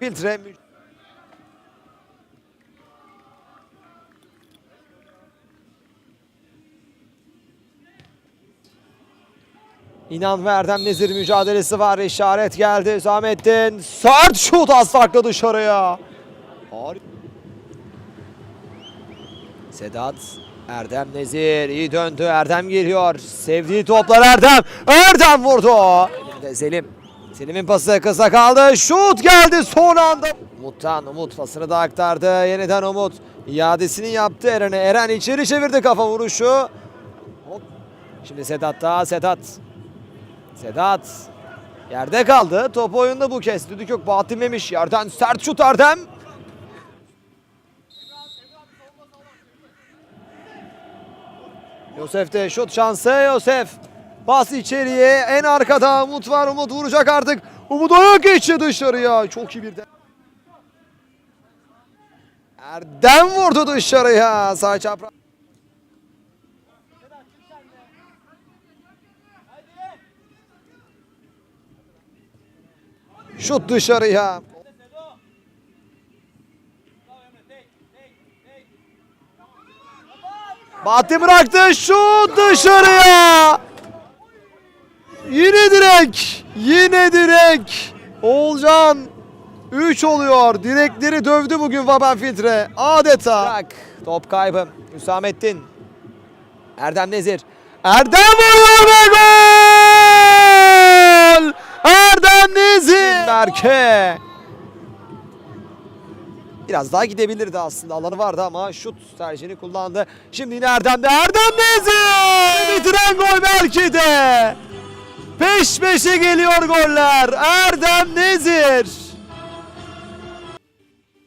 Filtre İnan ve Erdem Nezir mücadelesi var. İşaret geldi. Hüsamettin sert şut az farklı dışarıya. Sedat Erdem Nezir iyi döndü. Erdem geliyor. Sevdiği toplar Erdem. Erdem vurdu. Elinde Selim. Selim'in pası kısa kaldı. Şut geldi son anda. Umut'tan Umut pasını da aktardı. Yeniden Umut. İadesini yaptı Eren'e. Eren içeri çevirdi kafa vuruşu. Hop. Şimdi Sedat'ta Sedat. Sedat. Yerde kaldı. Top oyunda bu kez. Düdük yok. Bahattin Memiş. Yerden sert şut Erdem. Yosef de şut şansı. Yosef. Bas içeriye. En arkada Umut var. Umut vuracak artık. Umut ayak içi dışarıya. Çok iyi bir de. Erdem vurdu dışarıya. Sağ çapraz. Şut dışarıya. Bahattin bıraktı. Şut dışarıya. Yine direk. Yine direk. Oğulcan 3 oluyor. Direkleri dövdü bugün Vaben Filtre. Adeta. Bırak. Top kaybı. Hüsamettin. Erdem Nezir. Erdem vuruyor ve gol! Erdem Nezir. Berke. Biraz daha gidebilirdi aslında. Alanı vardı ama şut tercihini kullandı. Şimdi yine Erdem'de. Erdem Nezir! Bitiren gol belki de. Peş peşe geliyor goller. Erdem.